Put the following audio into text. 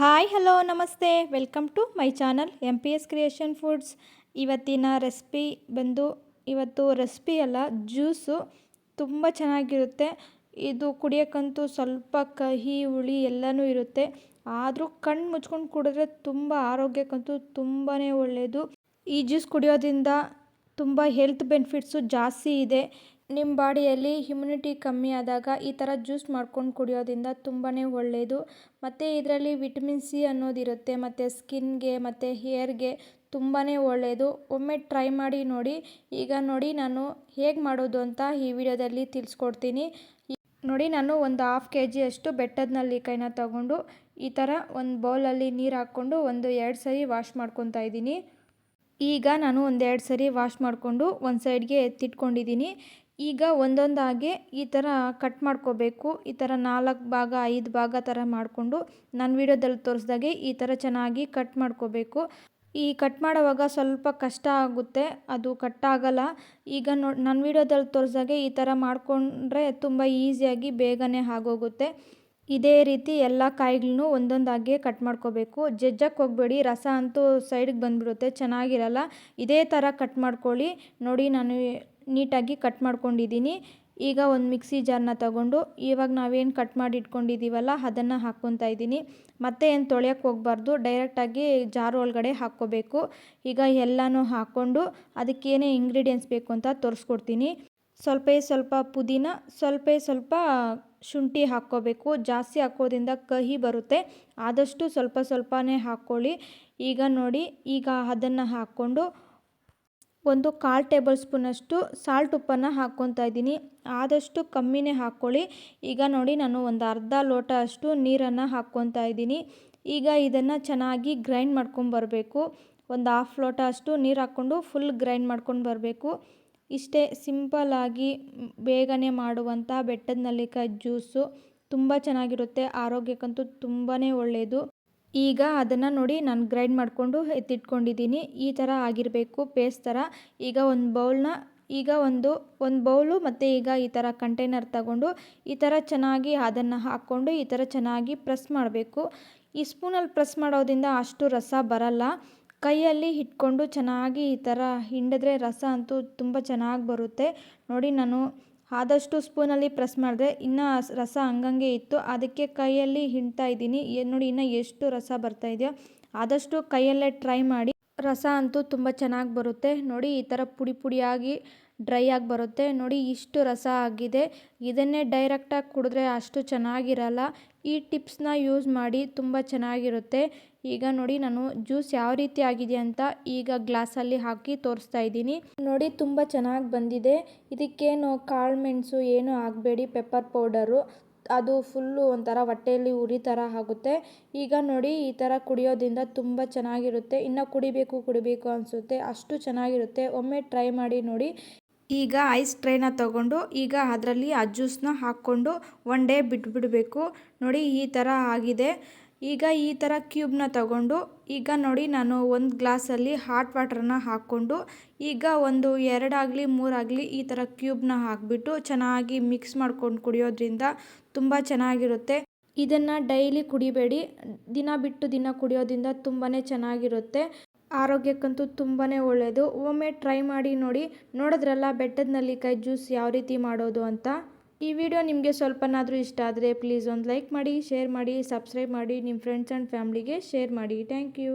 Hi hello ನಮಸ್ತೆ. Welcome to my channel M P S creation foods ಇವತ್ತಿನ recipe ಬಂದು, ಇವತ್ತು ರೆಸಿಪಿ ಅಲ್ಲ ಜ್ಯೂಸು ತುಂಬ ಚೆನ್ನಾಗಿರುತ್ತೆ. ಇದು ಕುಡಿಯೋಕ್ಕಂತೂ ಸ್ವಲ್ಪ ಕಹಿ, ಹುಳಿ ಎಲ್ಲನೂ ಇರುತ್ತೆ. ಆದರೂ ಕಣ್ಣು ಮುಚ್ಕೊಂಡು ಕುಡಿದ್ರೆ ತುಂಬ ಆರೋಗ್ಯಕ್ಕಂತೂ ತುಂಬಾ ಒಳ್ಳೆಯದು ಈ ಜ್ಯೂಸ್ ಕುಡಿಯೋದ್ರಿಂದ ತುಂಬ ಹೆಲ್ತ್ ಬೆನಿಫಿಟ್ಸು ಜಾಸ್ತಿ ಇದೆ. ನಿಮ್ಮ ಬಾಡಿಯಲ್ಲಿ ಇಮ್ಯುನಿಟಿ ಕಮ್ಮಿ ಆದಾಗ ಈ ಥರ ಜ್ಯೂಸ್ ಮಾಡ್ಕೊಂಡು ಕುಡಿಯೋದ್ರಿಂದ ತುಂಬಾ ಒಳ್ಳೆಯದು ಮತ್ತು ಇದರಲ್ಲಿ ವಿಟಮಿನ್ ಸಿ ಅನ್ನೋದಿರುತ್ತೆ, ಮತ್ತು ಸ್ಕಿನ್ಗೆ ಮತ್ತು ಹೇರ್ಗೆ ತುಂಬಾ ಒಳ್ಳೆಯದು ಒಮ್ಮೆ ಟ್ರೈ ಮಾಡಿ ನೋಡಿ. ಈಗ ನೋಡಿ ನಾನು ಹೇಗೆ ಮಾಡೋದು ಅಂತ ಈ ವಿಡಿಯೋದಲ್ಲಿ ತಿಳಿಸ್ಕೊಡ್ತೀನಿ. ನೋಡಿ ನಾನು ಒಂದು ಹಾಫ್ ಕೆ ಜಿಯಷ್ಟು ಬೆಟ್ಟದ ಕೈನ ತಗೊಂಡು ಈ ಥರ ಒಂದು ಬೌಲಲ್ಲಿ ನೀರು ಹಾಕ್ಕೊಂಡು ಒಂದು ಎರಡು ಸರಿ ವಾಶ್ ಮಾಡ್ಕೊತಾ ಇದ್ದೀನಿ. ಈಗ ನಾನು ಒಂದೆರಡು ಸರಿ ವಾಶ್ ಮಾಡಿಕೊಂಡು ಒಂದು ಸೈಡ್ಗೆ ಎತ್ತಿಟ್ಕೊಂಡಿದ್ದೀನಿ. ಈಗ ಒಂದೊಂದಾಗಿ ಈ ಥರ ಕಟ್ ಮಾಡ್ಕೋಬೇಕು. ಈ ಥರ ನಾಲ್ಕು ಭಾಗ, ಐದು ಭಾಗ ಥರ ಮಾಡಿಕೊಂಡು ನನ್ನ ವೀಡಿಯೋದಲ್ಲಿ ತೋರಿಸ್ದಾಗೆ ಈ ಥರ ಚೆನ್ನಾಗಿ ಕಟ್ ಮಾಡ್ಕೋಬೇಕು. ಈ ಕಟ್ ಮಾಡೋವಾಗ ಸ್ವಲ್ಪ ಕಷ್ಟ ಆಗುತ್ತೆ. ಅದು ಕಟ್ ಆಗಲ್ಲ. ಈಗ ನೋ ನನ್ನ ವೀಡಿಯೋದಲ್ಲಿ ತೋರಿಸ್ದಾಗೆ ಈ ಥರ ಮಾಡಿಕೊಂಡ್ರೆ ತುಂಬ ಈಸಿಯಾಗಿ ಬೇಗನೆ ಆಗೋಗುತ್ತೆ. ಇದೇ ರೀತಿ ಎಲ್ಲ ಕಾಯಿಗಳನ್ನೂ ಒಂದೊಂದಾಗಿ ಕಟ್ ಮಾಡ್ಕೋಬೇಕು. ಜಜ್ಜಕ್ಕೆ ಹೋಗಬೇಡಿ. ರಸ ಅಂತೂ ಸೈಡಿಗೆ ಬಂದುಬಿಡುತ್ತೆ. ಚೆನ್ನಾಗಿರಲ್ಲ. ಇದೇ ಥರ ಕಟ್ ಮಾಡ್ಕೊಳ್ಳಿ. ನೋಡಿ ನಾನು ನೀಟಾಗಿ ಕಟ್ ಮಾಡ್ಕೊಂಡಿದ್ದೀನಿ. ಈಗ ಒಂದು ಮಿಕ್ಸಿ ಜಾರ್ನ ತಗೊಂಡು ಇವಾಗ ನಾವೇನು ಕಟ್ ಮಾಡಿ ಇಟ್ಕೊಂಡಿದ್ದೀವಲ್ಲ ಅದನ್ನು ಹಾಕ್ಕೊತಾ ಇದ್ದೀನಿ. ಮತ್ತೆ ಏನು ತೊಳೆಯೋಕ್ಕೆ ಹೋಗ್ಬಾರ್ದು ಡೈರೆಕ್ಟಾಗಿ ಜಾರ್ ಒಳಗಡೆ ಹಾಕ್ಕೋಬೇಕು. ಈಗ ಎಲ್ಲನೂ ಹಾಕ್ಕೊಂಡು ಅದಕ್ಕೇನೇ ಇಂಗ್ರೀಡಿಯೆಂಟ್ಸ್ ಬೇಕು ಅಂತ ತೋರಿಸ್ಕೊಡ್ತೀನಿ. ಸ್ವಲ್ಪ ಸ್ವಲ್ಪ ಪುದೀನ, ಸ್ವಲ್ಪ ಸ್ವಲ್ಪ ಶುಂಠಿ ಹಾಕ್ಕೋಬೇಕು. ಜಾಸ್ತಿ ಹಾಕೋದ್ರಿಂದ ಕಹಿ ಬರುತ್ತೆ. ಆದಷ್ಟು ಸ್ವಲ್ಪ ಸ್ವಲ್ಪನೇ ಹಾಕ್ಕೊಳ್ಳಿ. ಈಗ ನೋಡಿ, ಈಗ ಅದನ್ನು ಹಾಕ್ಕೊಂಡು ಒಂದು ಕಾಲು ಟೇಬಲ್ ಸ್ಪೂನಷ್ಟು ಸಾಲ್ಟ್ ಉಪ್ಪನ್ನು ಹಾಕ್ಕೊತಾ ಇದ್ದೀನಿ. ಆದಷ್ಟು ಕಮ್ಮಿನೇ ಹಾಕ್ಕೊಳ್ಳಿ. ಈಗ ನೋಡಿ ನಾನು ಒಂದು ಅರ್ಧ ಲೋಟ ಅಷ್ಟು ನೀರನ್ನು ಹಾಕ್ಕೊತಾ ಇದ್ದೀನಿ. ಈಗ ಇದನ್ನು ಚೆನ್ನಾಗಿ ಗ್ರೈಂಡ್ ಮಾಡ್ಕೊಂಡು ಬರಬೇಕು. ಒಂದು ಹಾಫ್ ಲೋಟ ಅಷ್ಟು ನೀರು ಹಾಕ್ಕೊಂಡು ಫುಲ್ ಗ್ರೈಂಡ್ ಮಾಡ್ಕೊಂಡು ಬರಬೇಕು. ಇಷ್ಟೇ ಸಿಂಪಲ್ಲಾಗಿ ಬೇಗನೆ ಮಾಡುವಂಥ ಬೆಟ್ಟದ ನಲ್ಲಿಕಾಯಿ ಜ್ಯೂಸು ತುಂಬ ಚೆನ್ನಾಗಿರುತ್ತೆ. ಆರೋಗ್ಯಕ್ಕಂತೂ ತುಂಬಾ ಒಳ್ಳೆಯದು. ಈಗ ಅದನ್ನು ನೋಡಿ ನಾನು ಗ್ರೈಂಡ್ ಮಾಡಿಕೊಂಡು ಎತ್ತಿಟ್ಕೊಂಡಿದ್ದೀನಿ ಈ ಥರ ಆಗಿರಬೇಕು ಪೇಸ್ಟ್ ಥರ ಈಗ ಒಂದು ಬೌಲ್ನ ಈಗ ಒಂದು ಒಂದು ಬೌಲು ಮತ್ತು ಈಗ ಈ ಥರ ಕಂಟೈನರ್ ತಗೊಂಡು ಈ ಥರ ಚೆನ್ನಾಗಿ ಅದನ್ನು ಹಾಕ್ಕೊಂಡು ಈ ಥರ ಚೆನ್ನಾಗಿ ಪ್ರೆಸ್ ಮಾಡಬೇಕು. ಈ ಸ್ಪೂನಲ್ಲಿ ಪ್ರೆಸ್ ಮಾಡೋದ್ರಿಂದ ಅಷ್ಟು ರಸ ಬರಲ್ಲ. ಕೈಯಲ್ಲಿ ಇಟ್ಕೊಂಡು ಚೆನ್ನಾಗಿ ಈ ಥರ ಹಿಂಡಿದ್ರೆ ರಸ ಅಂತೂ ತುಂಬ ಚೆನ್ನಾಗಿ ಬರುತ್ತೆ. ನೋಡಿ ನಾನು ಆದಷ್ಟು ಸ್ಪೂನಲ್ಲಿ ಪ್ರೆಸ್ ಮಾಡಿದೆ ಇನ್ನು ರಸ ಹಂಗಂಗೆ ಇತ್ತು. ಅದಕ್ಕೆ ಕೈಯಲ್ಲಿ ಹಿಂಡ್ತಾ ಇದ್ದೀನಿ. ನೋಡಿ, ಇನ್ನು ಎಷ್ಟು ರಸ ಬರ್ತಾ ಇದೆಯೋ ಆದಷ್ಟು ಕೈಯಲ್ಲೇ ಟ್ರೈ ಮಾಡಿ. ರಸ ಅಂತೂ ತುಂಬ ಚೆನ್ನಾಗಿ ಬರುತ್ತೆ. ನೋಡಿ, ಈ ಥರ ಪುಡಿ ಪುಡಿಯಾಗಿ ಡ್ರೈ ಆಗಿ ಬರುತ್ತೆ. ನೋಡಿ, ಇಷ್ಟು ರಸ ಆಗಿದೆ. ಇದನ್ನೇ ಡೈರೆಕ್ಟಾಗಿ ಕುಡಿದ್ರೆ ಅಷ್ಟು ಚೆನ್ನಾಗಿರಲ್ಲ. ಈ ಟಿಪ್ಸ್ನ ಯೂಸ್ ಮಾಡಿ ತುಂಬ ಚೆನ್ನಾಗಿರುತ್ತೆ. ಈಗ ನೋಡಿ, ನಾನು ಜ್ಯೂಸ್ ಯಾವ ರೀತಿ ಆಗಿದೆ ಅಂತ ಈಗ ಗ್ಲಾಸಲ್ಲಿ ಹಾಕಿ ತೋರಿಸ್ತಾ ಇದ್ದೀನಿ. ನೋಡಿ, ತುಂಬ ಚೆನ್ನಾಗಿ ಬಂದಿದೆ. ಇದಕ್ಕೇನು ಕಾಳು ಮೆಣಸು ಏನು ಆಗಬೇಡಿ ಪೆಪ್ಪರ್ ಪೌಡರು ಅದು ಫುಲ್ಲು ಒಂಥರ ಹೊಟ್ಟೆಯಲ್ಲಿ ಉರಿ ಥರ ಆಗುತ್ತೆ. ಈಗ ನೋಡಿ, ಈ ಥರ ಕುಡಿಯೋದ್ರಿಂದ ತುಂಬ ಚೆನ್ನಾಗಿರುತ್ತೆ. ಇನ್ನು ಕುಡಿಬೇಕು ಕುಡಿಬೇಕು ಅನಿಸುತ್ತೆ. ಅಷ್ಟು ಚೆನ್ನಾಗಿರುತ್ತೆ. ಒಮ್ಮೆ ಟ್ರೈ ಮಾಡಿ ನೋಡಿ ಈಗ ಐಸ್ ಟ್ರೈನ ತಗೊಂಡು ಈಗ ಅದರಲ್ಲಿ ಆ ಜ್ಯೂಸನ್ನ ಹಾಕ್ಕೊಂಡು ಒನ್ ಡೇ ಬಿಟ್ಬಿಡಬೇಕು. ನೋಡಿ ಈ ಥರ ಆಗಿದೆ. ಈಗ ಈ ಥರ ಕ್ಯೂಬ್ನ ತಗೊಂಡು ಈಗ ನೋಡಿ ನಾನು ಒಂದು ಗ್ಲಾಸಲ್ಲಿ ಹಾಟ್ ವಾಟ್ರನ್ನ ಹಾಕ್ಕೊಂಡು ಈಗ ಒಂದು ಎರಡಾಗಲಿ ಮೂರಾಗಲಿ ಈ ಥರ ಕ್ಯೂಬ್ನ ಹಾಕಿಬಿಟ್ಟು ಚೆನ್ನಾಗಿ ಮಿಕ್ಸ್ ಮಾಡ್ಕೊಂಡು ಕುಡಿಯೋದ್ರಿಂದ ತುಂಬ ಚೆನ್ನಾಗಿರುತ್ತೆ. ಇದನ್ನು ಡೈಲಿ ಕುಡಿಬೇಡಿ. ದಿನ ಬಿಟ್ಟು ದಿನ ಕುಡಿಯೋದ್ರಿಂದ ತುಂಬಾ ಚೆನ್ನಾಗಿರುತ್ತೆ. ಆರೋಗ್ಯಕ್ಕಂತೂ ತುಂಬಾ ಒಳ್ಳೆಯದು ಒಮ್ಮೆ ಟ್ರೈ ಮಾಡಿ ನೋಡಿ, ನೋಡಿದ್ರಲ್ಲ ಬೆಟ್ಟದ ನಲ್ಲಿಕಾಯಿ ಜ್ಯೂಸ್ ಯಾವ ರೀತಿ ಮಾಡೋದು ಅಂತ. ಈ ವಿಡಿಯೋ ನಿಮಗೆ ಸ್ವಲ್ಪನಾದರೂ ಇಷ್ಟ ಆದರೆ ಪ್ಲೀಸ್ ಒಂದು ಲೈಕ್ ಮಾಡಿ ಶೇರ್ ಮಾಡಿ ಸಬ್ಸ್ಕ್ರೈಬ್ ಮಾಡಿ ನಿಮ್ಮ ಫ್ರೆಂಡ್ಸ್ ಆ್ಯಂಡ್ ಫ್ಯಾಮ್ಲಿಗೆ ಶೇರ್ ಮಾಡಿ. Thank you